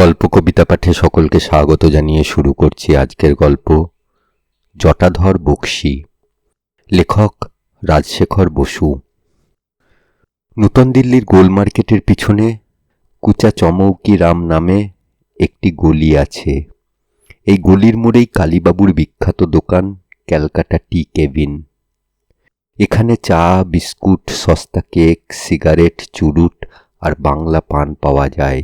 গল্প কবিতা পাঠে সকলকে স্বাগত জানিয়ে শুরু করছি আজকের গল্প, জটাধর বক্সি। লেখক রাজশেখর বসু। নূতন দিল্লির গোল মার্কেটের পিছনে কুচা চমৌকি রাম নামে একটি গলি আছে। এই গলির মোড়েই কালীবাবুর বিখ্যাত দোকান, ক্যালকাটা টি কেবিন। এখানে চা, বিস্কুট, সস্তা কেক, সিগারেট, চুরুট আর বাংলা পান পাওয়া যায়।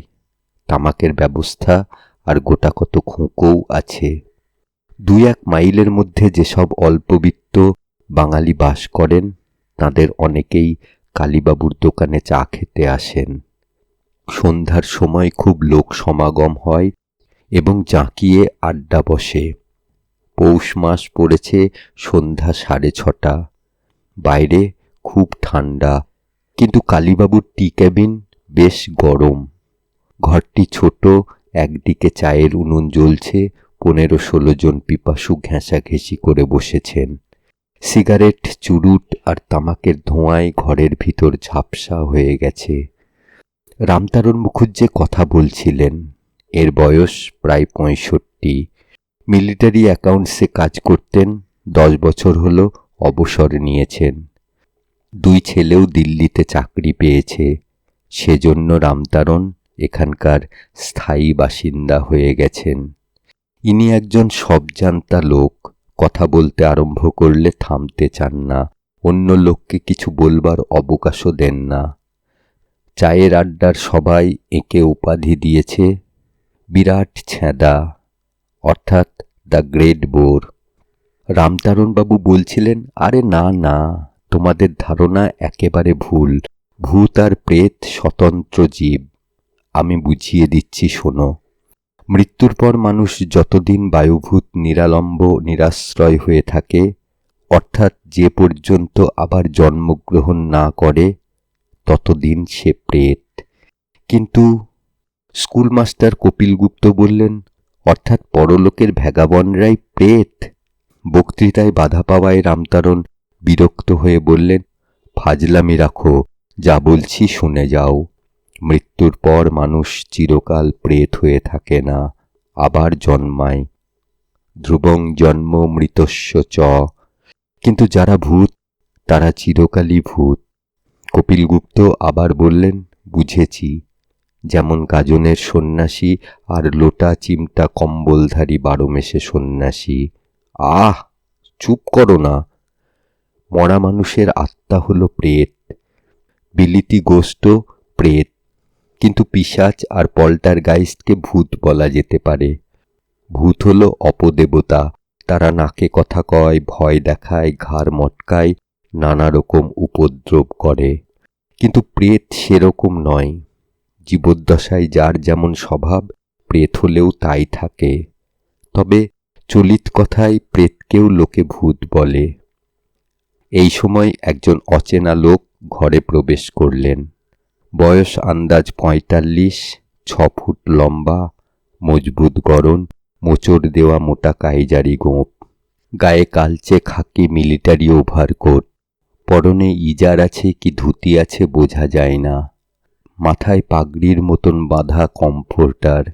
তামাকের ব্যবস্থা আর গোটা কত খুঁকোও আছে। দুই এক মাইলের মধ্যে যেসব অল্পবিত্ত বাঙালি বাস করেন, তাদের অনেকেই কালীবাবুর দোকানে চা খেতে আসেন। সন্ধ্যার সময় খুব লোক সমাগম হয় এবং জাঁকিয়ে আড্ডা বসে। পৌষ মাস পড়েছে সন্ধ্যা সাড়ে ছটা। বাইরে খুব ঠান্ডা, কিন্তু কালীবাবুর টি ক্যাবিন বেশ গরম। ঘরটি ছোট, একদিকে চায়ের উনুন জ্বলছে, পনেরো ষোলো জন পিপাসু ঘেঁষাঘেঁষি করে বসেছেন। সিগারেট, চুরুট আর তামাকের ধোঁয়ায় ঘরের ভিতর ঝাপসা হয়ে গেছে। রামতারণ মুখুজ্জে কথা বলছিলেন, এর বয়স প্রায় পঁয়ষট্টি। মিলিটারি অ্যাকাউন্টসে কাজ করতেন, দশ বছর হলো অবসর নিয়েছেন। দুই ছেলেও দিল্লিতে চাকরি পেয়েছে। সেজন্য রামতারণ এখানকার স্থায়ী বাসিন্দা হয়ে গেছেন। ইনি একজন সবজান্তা লোক। কথা বলতে আরম্ভ করলে থামতে চান না। অন্য লোককে কিছু বলবার অবকাশও দেন না। চায়ের আড্ডার সবাই একে উপাধি দিয়েছে। বিরাট ছ্যাঁদা, অর্থাৎ দ্য গ্রেট বোর। রামতারণবাবু বলছিলেন, আরে না না, তোমাদের ধারণা একেবারে ভুল। ভূত আর প্রেত স্বতন্ত্র জীব। আমি বুঝিয়ে দিচ্ছি, শোনো। মৃত্যুর পর মানুষ যতদিন বায়ুভূত, নিরালম্ব, নিরাশ্রয় হয়ে থাকে, অর্থাৎ যে পর্যন্ত আবার জন্মগ্রহণ না করে, ততদিন সে প্রেত। কিন্তু স্কুলমাস্টার কপিলগুপ্ত বললেন, অর্থাৎ পরলোকের ভ্যাগাবনরাই প্রেত। বক্তৃতায় বাধা পাওয়ায় রামতারণ বিরক্ত হয়ে বললেন, ফাজলামি রাখো, যা বলছি শুনে যাও। মৃত্যুর পর মানুষ চিরকাল প্রেত হয়ে থাকে না, আবার জন্মায়। ধ্রুবং জন্ম মৃতস্য চ। কিন্তু যারা ভূত, তারা চিরকালই ভূত। কপিলগুপ্ত আবার বললেন, বুঝেছি। যেমন গাজনের সন্ন্যাসী আর লোটা চিমটা কম্বলধারী বারো মেশে সন্ন্যাসী। আহ, চুপ করো না। মরা মানুষের আত্মা হলো প্রেত। বিলিতি গোষ্ঠ প্রেত। কিন্তু পিশাচ আর পল্টার গাইস্টকে ভূত বলা যেতে পারে। ভূত হল অপদেবতা। তারা নাকে কথা কয়, ভয় দেখায়, ঘাড় মটকায় নানা রকম উপদ্রব করে। কিন্তু প্রেত সেরকম নয়। জীবদ্দশায় যার যেমন স্বভাব, প্রেত হলেও তাই থাকে। তবে চলিত কথায় প্রেতকেও লোকে ভূত বলে। এই সময় একজন অচেনা লোক ঘরে প্রবেশ করলেন। বয়স আন্দাজ পঁয়তাল্লিশ, ছ ফুট লম্বা, মজবুত গরন মোচড় দেওয়া মোটা কাইজারি গোঁপ গায়ে কালচে খাকি মিলিটারি ওভারকোট। পরনে ইজার আছে কি ধুতি আছে বোঝা যায় না। মাথায় পাগড়ির মতন বাঁধা কমফোর্টার।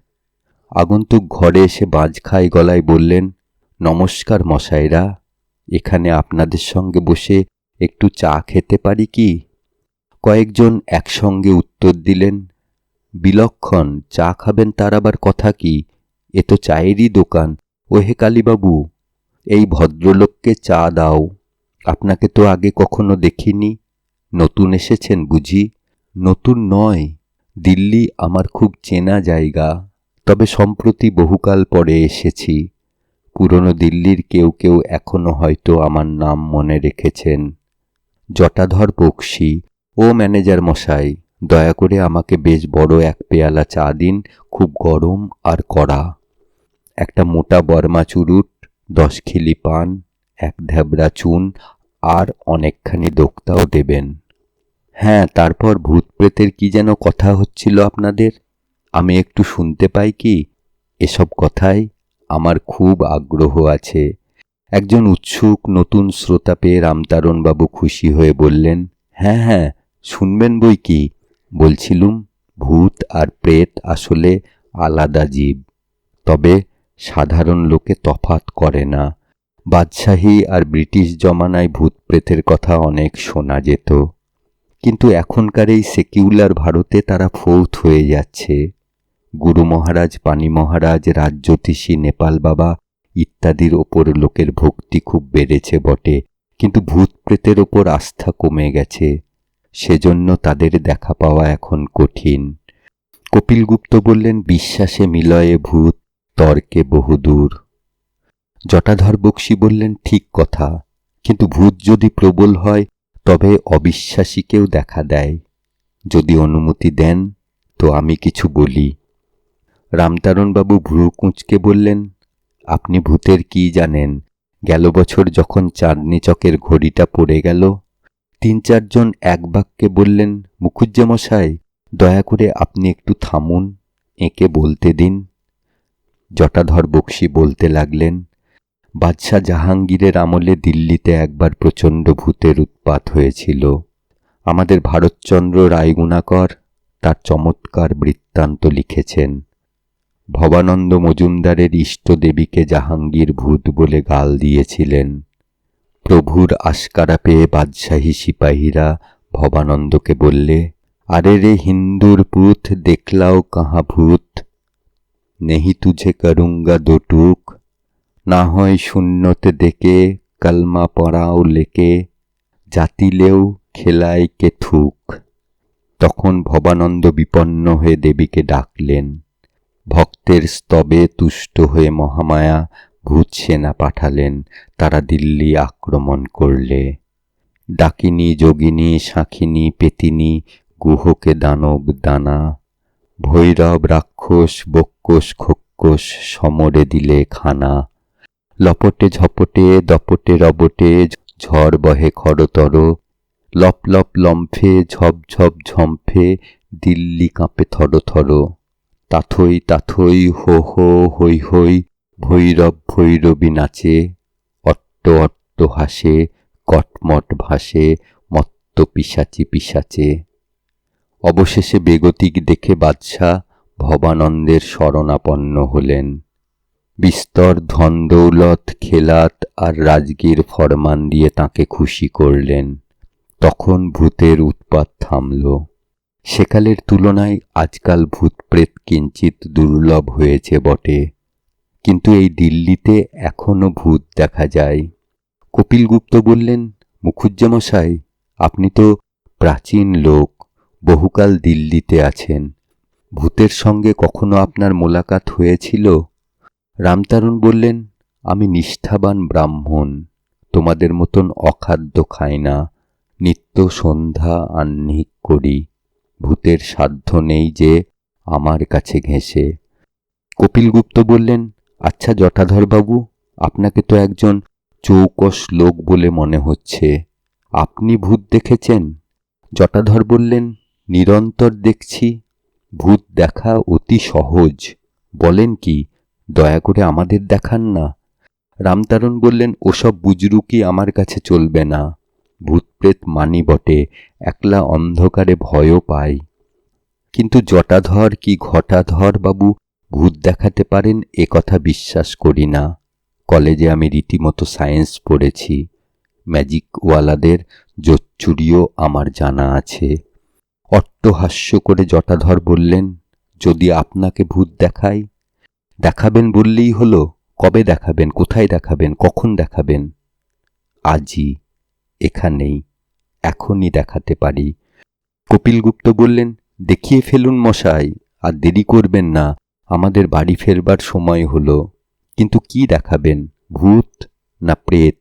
আগন্তুক ঘরে এসে বাজ খাই গলায় বললেন, নমস্কার মশাইরা, এখানে আপনাদের সঙ্গে বসে একটু চা খেতে পারি কি? কয়েকজন একসঙ্গে উত্তর দিলেন, বিলক্ষণ, চা খাবেন তার আবার কথা কি? এ তো চায়েরই দোকান। ও হে কালীবাবু, এই ভদ্রলোককে চা দাও। আপনাকে তো আগে কখনো দেখিনি। নতুন এসেছেন বুঝি? নতুন নয়, দিল্লি আমার খুব চেনা জায়গা। তবে সম্প্রতি বহুকাল পরে এসেছি। পুরনো দিল্লির কেউ কেউ এখনও হয়তো আমার নাম মনে রেখেছেন। জটাধর বক্সি ও ম্যানেজার মশাই, দয়া করে আমাকে বেশ বড় এক পেয়ালা চা দিন, খুব গরম আর কড়া। একটা মোটা বর্মা চুরুট, দশ খিলি পান, এক ধ্যাবড়া চুন আর অনেকখানি দোক্তাও দেবেন। হ্যাঁ তারপর ভূত প্রেতের কি যেন কথা হচ্ছিল আপনাদের? আমি একটু শুনতে পাই কি? এসব কথায় আমার খুব আগ্রহ আছে। একজন উৎসুক নতুন শ্রোতা পেয়ে রামতারণবাবু খুশি হয়ে বললেন হ্যাঁ হ্যাঁ শুনবেন বই কি? বলছিলুম, ভূত আর প্রেত আসলে আলাদা জীব। তবে সাধারণ লোকে তফাত করে না। বাদশাহী আর ব্রিটিশ জমানায় ভূত প্রেতের কথা অনেক শোনা যেত। কিন্তু এখনকার এই সেকিউলার ভারতে তারা ফৌত হয়ে যাচ্ছে। গুরু মহারাজ, পানি মহারাজ, রাজ্যোতিষী, নেপাল বাবা ইত্যাদির ওপর লোকের ভক্তি খুব বেড়েছে বটে। কিন্তু ভূত প্রেতের ওপর আস্থা কমে গেছে। সেজন্য তাদের দেখা পাওয়া এখন কঠিন। কপিলগুপ্ত বললেন, বিশ্বাসে মিলয়ে ভূত, তর্কে বহুদূর। জটাধর বক্সী বললেন, ঠিক কথা। কিন্তু ভূত যদি প্রবল হয়, তবে অবিশ্বাসীকেও দেখা দেয়। যদি অনুমতি দেন, তো আমি কিছু বলি। রামতারণবাবু ভ্রু কুঁচকে বললেন, আপনি ভূতের কি জানেন? গেল বছর যখন চাঁদনি চকের ঘড়িটা পড়ে গেল তিন চারজন এক বাক্যে বললেন মুখুজ্জেমশাই দয়া করে আপনি একটু থামুন, এঁকে বলতে দিন। জটাধর বক্সী বলতে লাগলেন, বাদশাহ জাহাঙ্গীরের আমলে দিল্লিতে একবার প্রচণ্ড ভূতের উৎপাত হয়েছিল। আমাদের ভারতচন্দ্র রায়গুণাকর তার চমৎকার বৃত্তান্ত লিখেছেন, ভবানন্দ মজুমদারের ইষ্টদেবীকে জাহাঙ্গীর ভূত বলে গাল দিয়েছিলেন। প্রভুর আশকারা পেয়ে বাদশাহী সিপাহীরা ভবানন্দকে বললে, আরে রে হিন্দুর পুত, দেখলাও কাহা ভূত? নেহি তুঝে করুঙ্গা দোটুক, না হয় শূন্যতে দেখে কলমা পড়াও লেকে, জাতিলেও খেলায় কে থুক? তখন ভবানন্দ বিপন্ন হয়ে দেবীকে ডাকলেন, ভক্তের স্তবে তুষ্ট হয়ে মহামায়া ভূত সেনা পাঠালেন, তারা দিল্লি আক্রমণ করলে। ডাকিনী, যোগিনী শাঁখিনী পেতিনী, গুহকে দানব, দানা। ভৈরব, রাক্ষস, বক্ষস খোক্কস সমরে দিলে খানা। লপটে ঝপটে, দপটে রবটে, ঝড় বহে খরতর। লপ লপ লম্ফে, ঝপ ঝপ ঝম্ফে, দিল্লি কাঁপে থর থর তাথই তাথই হো হো হৈ হই ভৈরব ভৈরবী নাচে, অট্ট অট্ট হাসে, কটমট ভাসে, মত্ত পিসাচি পিসাচে। অবশেষে বেগতিক দেখে বাদশাহ ভবানন্দের শরণাপন্ন হলেন। বিস্তর ধন দৌলত, খেলাত আর রাজগীর ফরমান দিয়ে তাকে খুশি করলেন। তখন ভূতের উৎপাত থামল। সেকালের তুলনায় আজকাল ভূত প্রেত কিঞ্চিত দুর্লভ হয়েছে বটে। কিন্তু এই দিল্লিতে এখনও ভূত দেখা যায়। কপিলগুপ্ত বললেন মুখুজ্জামশাই আপনি তো প্রাচীন লোক, বহুকাল দিল্লিতে আছেন। ভূতের সঙ্গে কখনো আপনার মোলাকাত হয়েছিল? রামতারুণ বললেন, আমি নিষ্ঠাবান ব্রাহ্মণ, তোমাদের মতন অখাদ্য খাই না, নিত্য সন্ধ্যা আহ্নিক করি, ভূতের সাধ্য নেই যে আমার কাছে ঘেঁষে। কপিলগুপ্ত বললেন আচ্ছা জটাধরবাবু আপনাকে তো একজন চৌকস লোক বলে মনে হচ্ছে। আপনি ভূত দেখেছেন? জটাধর বললেন, নিরন্তর দেখছি। ভূত দেখা অতি সহজ। বলেন কি, দয়া করে আমাদের দেখান না। রামতারণ বললেন, ওসব বুজরুকি আমার কাছে চলবে না। ভূতপ্রেত মানি বটে, একলা অন্ধকারে ভয়ও পাই কিন্তু জটাধর কি ঘটাধর বাবু ভূত দেখাতে পারেন, এ কথা বিশ্বাস করি না। কলেজে আমি রীতিমতো সায়েন্স পড়েছি। ম্যাজিকওয়ালাদের জোচ্চুরিও আমার জানা আছে। অট্টহাস্য করে জটাধর বললেন, যদি আপনাকে ভূত দেখাই? দেখাবেন বললেই হলো। কবে দেখাবেন? কোথায় দেখাবেন? কখন দেখাবেন? আজই। এখানেই। এখনই দেখাতে পারি। কপিলগুপ্ত বললেন, দেখিয়ে ফেলুন মশাই, আর দেরি করবেন না। আমাদের বাড়ি ফেরবার সময় হলো, কিন্তু কি দেখাবেন, ভূত না প্রেত?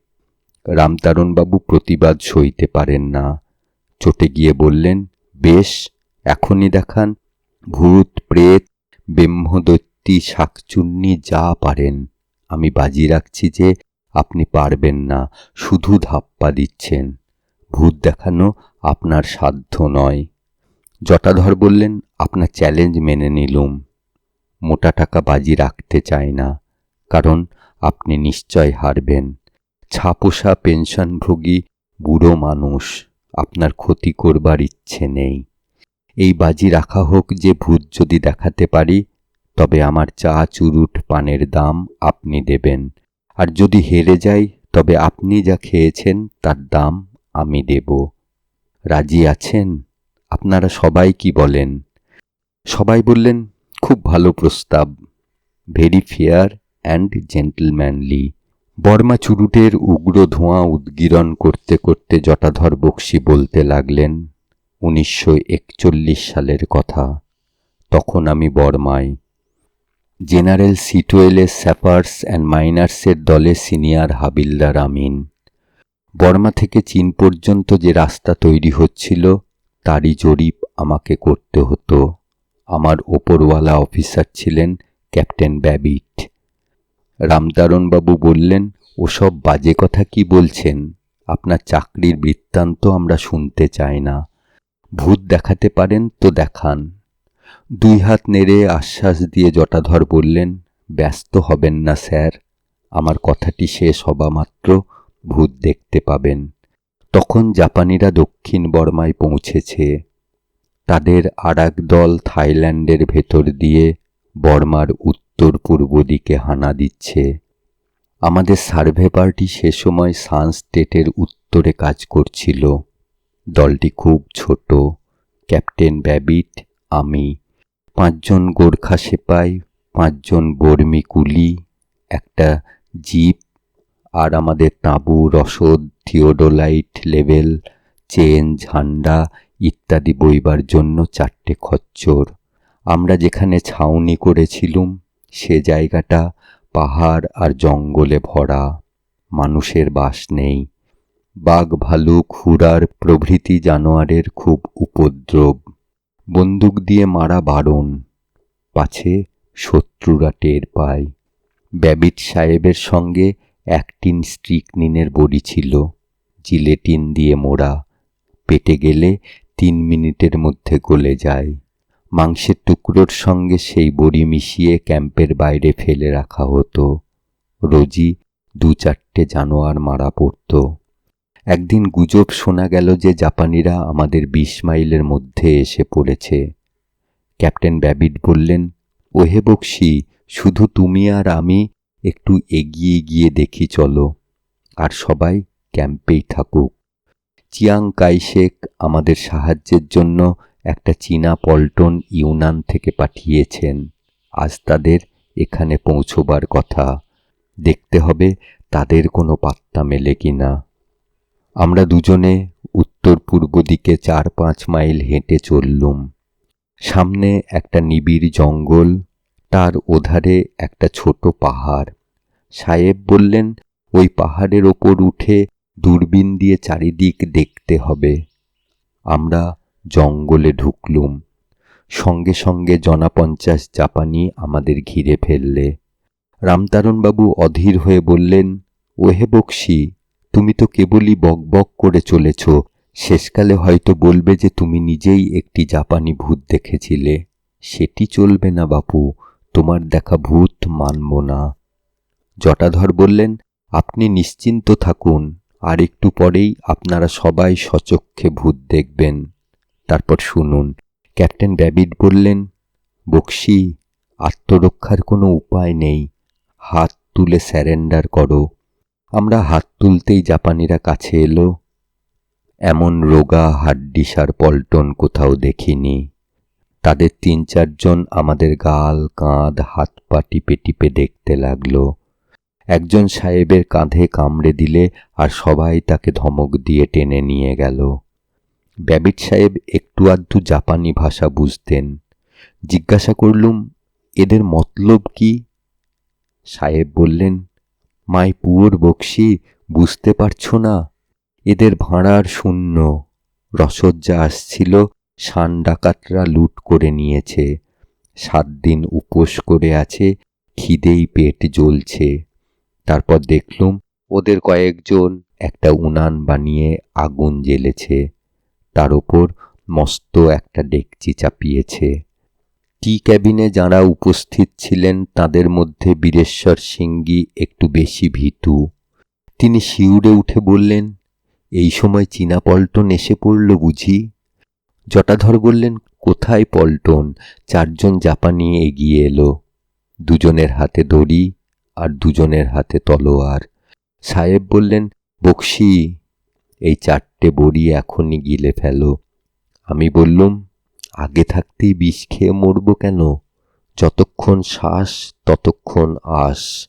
রামতারণবাবু প্রতিবাদ সইতে পারেন না। চটে গিয়ে বললেন, বেশ, এখনই দেখান, ভূত, প্রেত ব্রহ্মদৈত্যী শাকচুন্নি যা পারেন। আমি বাজি রাখছি যে আপনি পারবেন না, শুধু ধাপ্পা দিচ্ছেন। ভূত দেখানো আপনার সাধ্য নয়। জটাধর বললেন, আপনার চ্যালেঞ্জ মেনে নিলুম। মোটা টাকা বাজি রাখতে চাই না, কারণ আপনি নিশ্চয় হারবেন। ছাপোষা পেনশনভোগী বুড়ো মানুষ, আপনার ক্ষতি করবার ইচ্ছে নেই। এই বাজি রাখা হোক যে ভূত যদি দেখাতে পারি, তবে আমার চা চুরুট পানের দাম আপনি দেবেন। আর যদি হেরে যাই, তবে আপনি যা খেয়েছেন তার দাম আমি দেব। রাজি আছেন? আপনারা সবাই কি বলেন? সবাই বললেন খুব ভালো প্রস্তাব। Very fair and gentlemanly Burma চুরুটের উগ্র ধোঁয়া উদ্গীরণ করতে করতে জটাধর বক্সি বলতে লাগলেন, উনিশশো একচল্লিশ সালের কথা। তখন আমি বর্মায়। জেনারেল সিটোয়েলের স্যাপার্স অ্যান্ড মাইনার্সের দলে সিনিয়র হাবিলদার আমিন। বর্মা থেকে চীন পর্যন্ত যে রাস্তা তৈরি হচ্ছিল, তারই জরিপ আমাকে করতে হতো। আমার ওপরওয়ালা অফিসার ছিলেন ক্যাপ্টেন ব্যাবিট। রামতারণবাবু বললেন, ওসব বাজে কথা কি বলছেন? আপনার চাকরির বৃত্তান্ত আমরা শুনতে চাই না। ভূত দেখাতে পারেন তো দেখান। দুই হাত নেড়ে আশ্বাস দিয়ে জটাধর বললেন, ব্যস্ত হবেন না স্যার। আমার কথাটি শেষ হবা মাত্র ভূত দেখতে পাবেন। তখন জাপানিরা দক্ষিণ বর্মায় পৌঁছেছে। তাদের আর দল থাইল্যান্ডের ভেতর দিয়ে বর্মার উত্তর পূর্ব দিকে হানা দিচ্ছে। আমাদের সার্ভে পার্টি সে সময় সান স্টেটের উত্তরে কাজ করছিল। দলটি খুব ছোট। ক্যাপ্টেন ব্যাবিট, আমি, পাঁচজন গোর্খা সেপাই, পাঁচজন বর্মি কুলি, একটা জিপ আর আমাদের তাঁবু রসদ থিওডোলাইট লেভেল, চেন ঝান্ডা ইত্যাদি বইবার জন্য চারটে খচ্চর। আমরা যেখানে ছাউনি করেছিলুম, সে জায়গাটা পাহাড় আর জঙ্গলে ভরা। মানুষের বাস নেই। বাঘ, ভালুক, হুরার প্রভৃতি জানোয়ারের খুব উপদ্রব। বন্দুক দিয়ে মারা বারণ। পাছে শত্রুরা টের পায়। ব্যাবিট সাহেবের সঙ্গে একটিন স্ট্রিকনিনের বড়ি ছিল। জিলেটিন দিয়ে মোড়া। পেটে গেলে তিন মিনিটের মধ্যে গলে যায়। মাংসের টুকরোর সঙ্গে সেই বড়ি মিশিয়ে ক্যাম্পের বাইরে ফেলে রাখা হতো। রোজই দু চারটে জানোয়ার মারা পড়ত। একদিন গুজব শোনা গেল যে জাপানিরা আমাদের বিশ মাইলের মধ্যে এসে পড়েছে। ক্যাপ্টেন ব্যাবিট বললেন, ওহে বক্সি, শুধু তুমি আর আমি একটু এগিয়ে গিয়ে দেখি চলো। আর সবাই ক্যাম্পেই থাকুক। চিয়াং কাইশেক আমাদের সাহায্যের জন্য একটা চীনা পল্টন ইউনান থেকে পাঠিয়েছেন। আজ তাদের এখানে পৌঁছবার কথা। দেখতে হবে তাদের কোনো পাত্তা মেলে কিনা। আমরা দুজনে উত্তর পূর্ব দিকে চার পাঁচ মাইল হেঁটে চললুম। সামনে একটা নিবিড় জঙ্গল, তার ওধারে একটা ছোট পাহাড়। সাহেব বললেন, ওই পাহাড়ের ওপর উঠে দূরবীন দিয়ে চারিদিক দেখতে হবে। আমরা জঙ্গলে ঢুকলুম। সঙ্গে সঙ্গে জনাপঞ্চাশ জাপানি আমাদের ঘিরে ফেললে। রামতারণবাবু অধীর হয়ে বললেন, ওহে বক্সি, তুমি তো কেবলই বকবক করে চলেছ। শেষকালে হয়তো বলবে যে তুমি নিজেই একটি জাপানি ভূত দেখেছিলে। সেটি চলবে না বাপু, তোমার দেখা ভূত মানব না। জটাধর বললেন, আপনি নিশ্চিন্ত থাকুন। আর একটু পরেই আপনারা সবাই সচক্ষে ভূত দেখবেন। তারপর শুনুন, ক্যাপ্টেন ব্যাবিট বললেন, বক্সি, আত্মরক্ষার কোনো উপায় নেই। হাত তুলে স্যারেন্ডার করো। আমরা হাত তুলতেই জাপানিরা কাছে এলো। এমন রোগা হাড্ডিসার পল্টন কোথাও দেখিনি। তাদের তিন চারজন আমাদের গাল, কাঁধ, হাত পা টিপে টিপে দেখতে লাগল। একজন সাহেবের কাঁধে কামড়ে দিলে আর সবাই তাকে ধমক দিয়ে টেনে নিয়ে গেল। ব্যাবিট সাহেব একটু আধটু জাপানি ভাষা বুঝতেন। জিজ্ঞাসা করলুম, এদের মতলব কি? সাহেব বললেন, মাই পুয়োর বক্সি, বুঝতে পারছ না? এদের ভাঁড়ার শূন্য। রসদ যা আসছিল, শান ডাকাতরা লুট করে নিয়েছে। সাত দিন উপোস করে আছে, খিদেই পেট জ্বলছে। তারপর দেখলুম ওদের কয়েকজন একটা উনান বানিয়ে আগুন জ্বেলেছে। তার ওপর মস্ত একটা ডেকচি চাপিয়েছে। টি ক্যাবিনে যারা উপস্থিত ছিলেন তাদের মধ্যে বীরেশ্বর সিংগি একটু বেশি ভীতু। তিনি শিউরে উঠে বললেন, এই সময় চীনা পল্টন এসে পড়ল বুঝি? জটাধর বললেন, কোথায় পল্টন? চারজন জাপানি এগিয়ে এলো। দুজনের হাতে দড়ি আর দুজনের হাতে তলোয়ার। সাহেব বললেন, বক্সি, এই চারটে বড়ি এখনই গিলে ফেলো। আমি বললুম, আগে থাকতেই বিষ খেয়ে মরব কেন? যতক্ষণ শ্বাস, ততক্ষণ আস।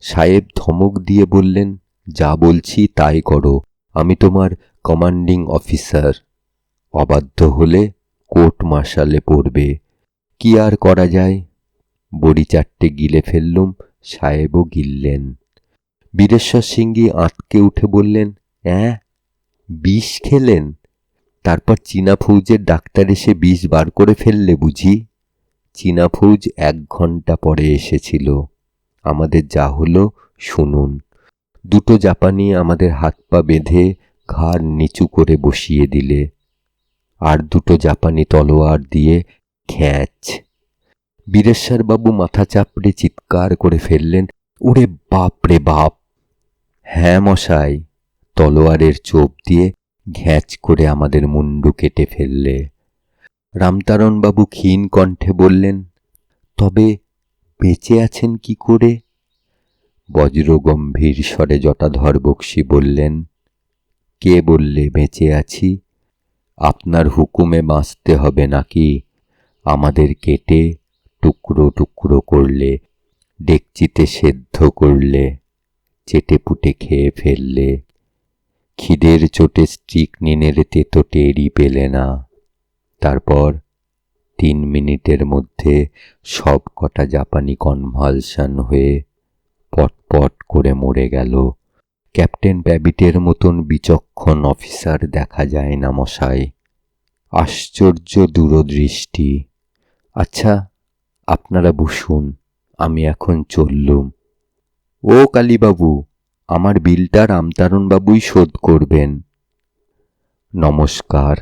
সাহেব ধমক দিয়ে বললেন, যা বলছি তাই করো। আমি তোমার কমান্ডিং অফিসার। অবাধ্য হলে কোর্ট মার্শালে পড়বে। কি আর করা যায়? বড়ি চারটে গিলে ফেললুম, সাহেবও গিললেন। বীরেশ্বর সিংহি আঁতকে উঠে বললেন, অ্যাঁ, বিষ খেলেন? তারপর চীনা ফৌজের ডাক্তার এসে বিষ বার করে ফেললে বুঝি? চীনা ফৌজ এক ঘণ্টা পরে এসেছিল। আমাদের যা হলো, শুনুন। দুটো জাপানি আমাদের হাত পা বেঁধে ঘাড় নিচু করে বসিয়ে দিলে। আর দুটো জাপানি তলোয়ার দিয়ে খ্যাঁচ। বীরেশ্বরবাবু মাথা চাপড়ে চিৎকার করে ফেললেন, ওরে বাপ রে বাপ! হ্যাঁ মশাই। তলোয়ারের চোপ দিয়ে ঘ্যাঁচ করে আমাদের মুন্ডু কেটে ফেললে। রামতারণবাবু ক্ষীণ কণ্ঠে বললেন, তবে বেঁচে আছেন কি করে? বজ্রগম্ভীর স্বরে জটাধর বক্সি বললেন, কে বললে বেঁচে আছি? আপনার হুকুমে বাঁচতে হবে নাকি? আমাদের কেটে টুকরো টুকরো করলে, ডেকচিতে সেদ্ধ করলে চেটে পুটে খেয়ে ফেললে, খিদের চোটে স্ট্রিক নিনের তেতো টেরই পেলে না। তারপর তিন মিনিটের মধ্যে সব কটা জাপানি কনভালশন হয়ে পটপট করে মরে গেল। ক্যাপ্টেন ব্যাবিটের মতন বিচক্ষণ অফিসার দেখা যায় না মশাই। আশ্চর্য দূরদৃষ্টি। আচ্ছা আপনারা বসুন আমি এখন চললুম। ও কালীবাবু আমার বিলটা রামতারণবাবুই শোধ করবেন। নমস্কার।